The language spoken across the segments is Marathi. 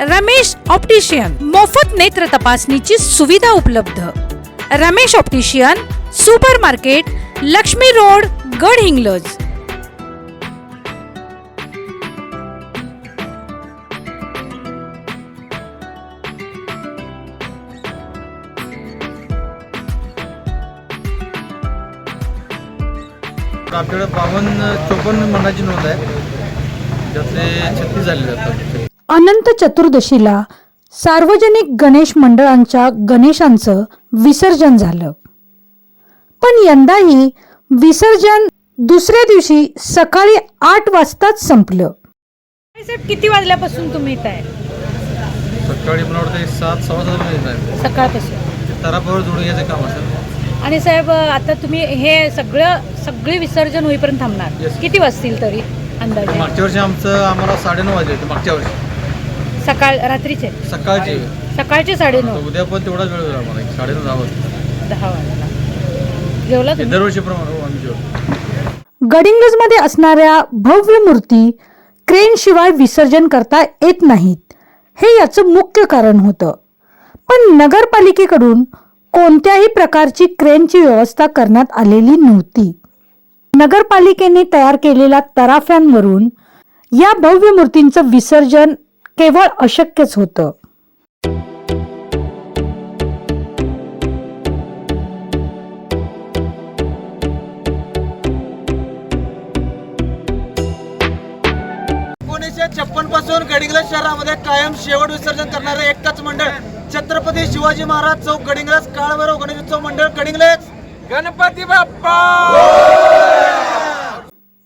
रमेश ऑप्टिशियन. मोफत नेत्र तपासणीची सुविधा उपलब्ध. Ramesh optician super market Laxmi road Gadhinglaj. तर आपल्याकडे बावन्न चोपन्न मनाची नोंद आहे. त्यातले छत्तीस झाले जातात अनंत चतुर्दशीला सार्वजनिक गणेश मंडळांच्या गणेशांचं विसर्जन झालं. पण यंदाही विसर्जन दुसऱ्या दिवशी सकाळी आठ वाजताच संपलं. साहेब किती वाजल्यापासून तुम्ही इथं आहे? सकाळी मला वाटतं सात सव्वा सात वाजता येत आहे सकाळपासून. ते तरापावर जोडून घ्यायचं काम असेल. आणि साहेब आता तुम्ही हे सगळं सगळे विसर्जन होईपर्यंत थांबणार. Yes. किती वाजतील तरी अंदाजे? मागच्या वर्षी आमचं आम्हाला साडेनऊ वाजले होते मागच्या वर्षी. सकाळ रात्रीचे. सकाळची. सकाळचे साडेनऊ. उद्या पण तेवढाच वेळ होईल आम्हाला साडेनऊ दहा वाजता. दहा वाजता जेवला हे दरवर्षीप्रमाणे हो आम्ही जेवतो. गडिंग्लजमध्ये असणाऱ्या भव्य मूर्ती क्रेन शिवाय विसर्जन करता येत नाहीत. हे याचं मुख्य कारण होतं. पण नगरपालिकेकडून कोणत्याही प्रकारची क्रेनची व्यवस्था करण्यात आलेली नव्हती. नगरपालिकेने तयार केलेल्या तराफ्यांवरून या भव्य मूर्तींचं विसर्जन केवळ अशक्यच होतं. एकोणीसशे छप्पनपासून गडिंग्लज शहरामध्ये कायम शेवट विसर्जन करणारे एकच मंडळ छत्रपती शिवाजी महाराज चौक गडिंग्लज काळभैरव गणेश उत्सव मंडळ गडिंग्लज. गणपती बाप्पा!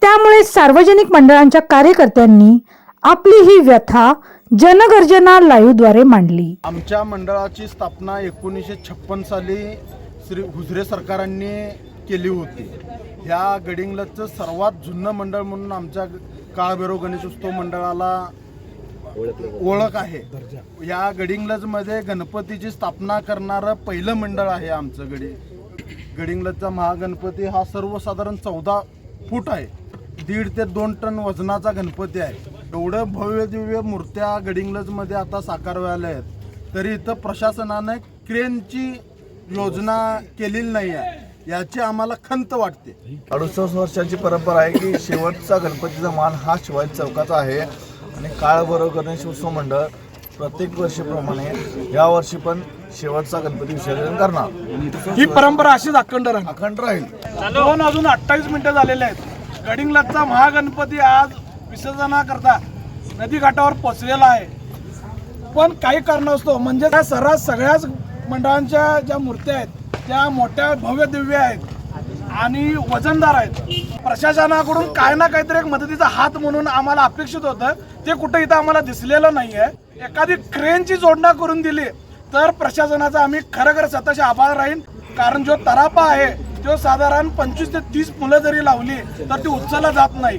त्यामुळे सार्वजनिक मंडळांच्या कार्यकर्त्यांनी आपली ही व्यथा जनगर्जना लाईव्हद्वारे मांडली. आमच्या मंडळाची स्थापना एकोणीसशे छप्पन साली श्री हुजरे सरकारांनी केली होती. ह्या गडिंगलजचं सर्वात जुनं मंडळ म्हणून आमच्या काळभैरव गणेशोत्सव मंडळाला ओळख आहे. या गडिंगलजमध्ये गणपतीची स्थापना करणारं पहिलं मंडळ आहे आमचं गडी गडिंग्लजचा महागणपती हा सर्वसाधारण चौदा फूट आहे. दीड ते दोन टन वजनाचा गणपती आहे. एवढं भव्य दिव्य मूर्त्या गडिंग्लजमध्ये आता साकार व्हायला आहेत. तरी इथं प्रशासनानं क्रेनची योजना केलेली नाही आहे. याची आम्हाला खंत वाटते. अडुसष्ट वर्षाची परंपरा आहे की शेवटचा गणपतीचा मान हा शिवाजी चौकाचा आहे. आणि काळभैरव गणेश उत्सव मंडळ प्रत्येक वर्षीप्रमाणे या वर्षी पण शेवटचा गणपती विसर्जन करणार. ही परंपरा अशीच अखंड राहणार अखंड राहील. दोन अजून अठ्ठावीस मिनिटं झालेले आहेत. गडिंग्लजचा महागणपती आज विसर्जनाकरता नदीघाटावर पोचलेला आहे. पण काही कारणास्तव म्हणजे त्या सर्रास सगळ्याच मंडळांच्या ज्या मूर्त्या आहेत त्या मोठ्या भव्य दिव्य आहेत आणि वजनदार आहेत. प्रशासनाकडून काय ना काहीतरी एक मदतीचा हात म्हणून आम्हाला अपेक्षित होतं. ते कुठं इथं आम्हाला दिसलेलं नाही आहे एखादी क्रेनची जोडणा करून दिली तर प्रशासनाचा आम्ही खरं खरं स्वतःचे आभार राहीन. कारण जो तरापा आहे तो साधारण पंचवीस ते तीस मुलं जरी लावली तर ती उचलला जात नाही.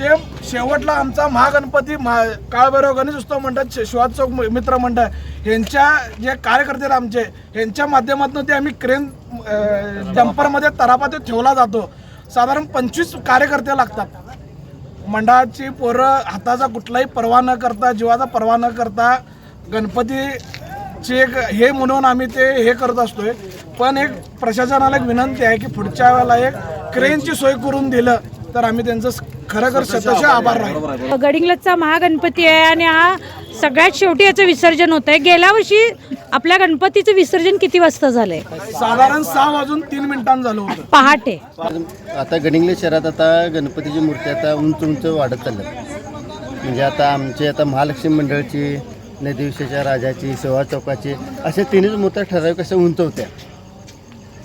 ते शेवटला आमचा महागणपती महा काळभैरव गणेश उत्सव मंडळ शिवाज चौक मित्र मंडळ यांच्या जे कार्यकर्ते आहेत आमचे यांच्या माध्यमातून ते आम्ही क्रेन डंपरमध्ये तरापा ते ठेवला जातो. साधारण पंचवीस कार्यकर्ते लागतात. मंडळाची पोरं हाताचा कुठलाही पर्वा न करता जीवाचा पर्वा न करता गणपतीचे एक हे म्हणून आम्ही ते हे करत असतोय. पण एक प्रशासनाला एक विनंती आहे की पुढच्या वेळेला एक क्रेनची सोय करून दिलं. तर आम्ही त्यांचं खरं स्वतःचे आभार राहील गडिंग्लजचा महागणपती आहे आणि हा सगळ्यात शेवटी याचं विसर्जन होत आहे गेल्या वर्षी आपल्या गणपतीचं विसर्जन किती वाजता झालंय? साधारण सहा वाजून तीन मिनिटांनी झालं होतं. पहाटे. आता गडिंग्लज शहरात आता गणपतीची मूर्ती आता उंच उंच वाढत चालल्यात. म्हणजे आता आमची आता महालक्ष्मी मंडळाची नदीविषयाच्या राजाची सेवा चौकाची अशा तिन्हीच मूर्त्या ठराविक अशा उंच होत्या.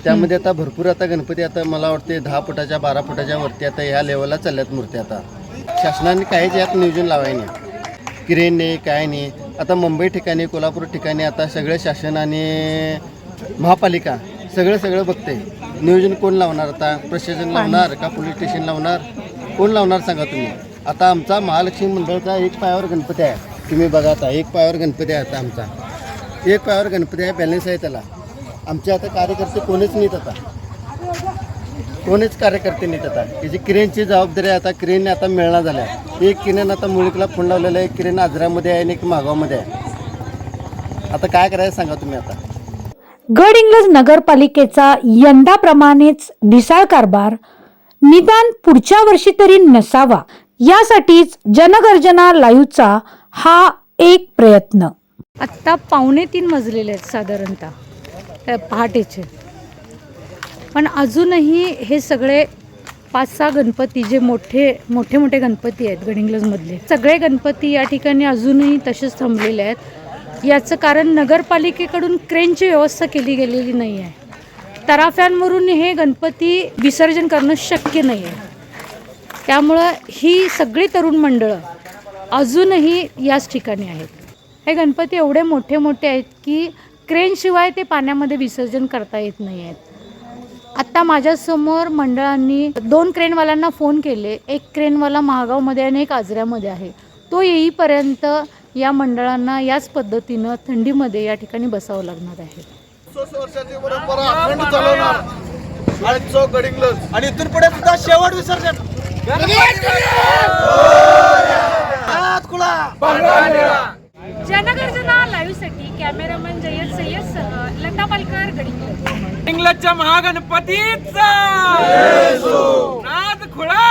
त्यामध्ये आता भरपूर आता गणपती आता मला वाटते दहा फुटाच्या बारा फुटाच्या वरती आता ह्या लेवलला चालल्यात मूर्त्या आता. शासनाने काहीच यात नियोजन लावाय नाही. क्रेन नाही काय नाही. आता मुंबई ठिकाणी कोल्हापूर ठिकाणी आता सगळे शासन आणि महापालिका सगळं सगळं बघते नियोजन कोण लावणार आता? प्रशासन लावणार का पोलीस स्टेशन लावणार? कोण लावणार सांगा तुम्ही? आता आमचा महालक्ष्मी मंडळाचा एक पायावर गणपती आहे. तुम्ही बघा आता एक पायावर गणपती आहे आता आमचा. एक पायावर गणपती आहे बॅलन्स आहे त्याला. आमचे आता कार्यकर्ते कोणीच नाहीत आता. कोणीच कार्यकर्ते नाहीत आता. त्याची क्रेनची जबाबदारी आता क्रेन आता मिळणार झाल्या. एक क्रेन आता मुळीकला फोन लावलेला आहे एक क्रेन आजरामध्ये आहे आणि एक मागावमध्ये आहे. आता काय करायचं सांगा तुम्ही आता. गडहिंग्लज नगरपालिकेचा यंदाप्रमाणेच ढिसाळ कारभार निदान पुढच्या वर्षी तरी नसावा. यासाठीच जनगर्जना लाईव्हचा हा एक प्रयत्न. आत्ता पावणे तीन मजलेले आहेत साधारणतः. पहाटेचे. पण अजूनही हे सगळे पाच सहा गणपती जे मोठे मोठे मोठे गणपती आहेत गडिंग्लजमधले सगळे गणपती या ठिकाणी अजूनही तसेच थांबलेले आहेत. याचं कारण नगरपालिकेकडून क्रेनची व्यवस्था केली गेलेली नाही आहे. तराफ्यांवरून हे गणपती विसर्जन करणं शक्य नाही आहे. त्यामुळं ही सगळी तरुण मंडळं अजूनही याच ठिकाणी आहेत. हे गणपती एवढे मोठे मोठे आहेत की क्रेनशिवाय ते पाण्यामध्ये विसर्जन करता येत नाही आहेत. आत्ता माझ्यासमोर मंडळांनी दोन क्रेनवाल्यांना फोन केले. एक क्रेनवाला महागावमध्ये आणि एक आजऱ्यामध्ये आहे. तो येईपर्यंत या मंडळांना याच पद्धतीनं थंडीमध्ये या ठिकाणी बसावं लागणार आहे. वर्षाची परंपरा अखंड चालवणार. आणि चौक गडिंग्लज. आणि इथून पुढे सुद्धा शेवट विसर्जन. जनगर्जना लाईव्हसाठी कॅमेरामन जयद सय्यदसह लता पालकर गडिंग इंग्लजच्या महागणपतीचा! नाद खुळा!